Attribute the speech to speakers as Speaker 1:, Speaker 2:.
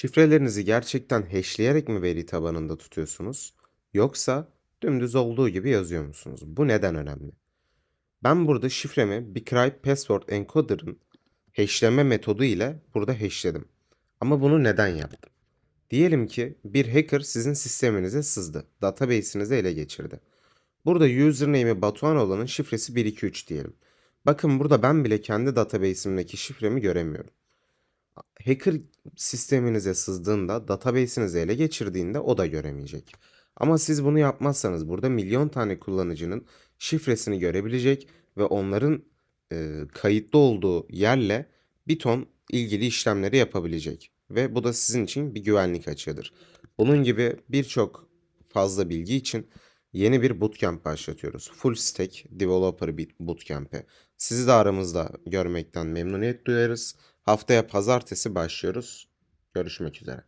Speaker 1: Şifrelerinizi gerçekten hashleyerek mi veri tabanında tutuyorsunuz? Yoksa dümdüz olduğu gibi yazıyor musunuz? Bu neden önemli? Ben burada şifremi Bcrypt Password Encoder'ın hashleme metodu ile burada hashledim. Ama bunu neden yaptım? Diyelim ki bir hacker sizin sisteminize sızdı. Database'inizi ele geçirdi. Burada username'i Batuhan olanın şifresi 123 diyelim. Bakın burada ben bile kendi database'imdeki şifremi göremiyorum. Hacker sisteminize sızdığında, database'inizi ele geçirdiğinde o da göremeyecek. Ama siz bunu yapmazsanız burada milyon tane kullanıcının şifresini görebilecek ve onların e, kayıtlı olduğu yerle bir ton ilgili işlemleri yapabilecek. Ve bu da sizin için bir güvenlik açığıdır. Bunun gibi birçok fazla bilgi için yeni bir bootcamp başlatıyoruz. Full Stack Developer Bootcamp'e. Sizi de aramızda görmekten memnuniyet duyarız. Haftaya pazartesi başlıyoruz. Görüşmek üzere.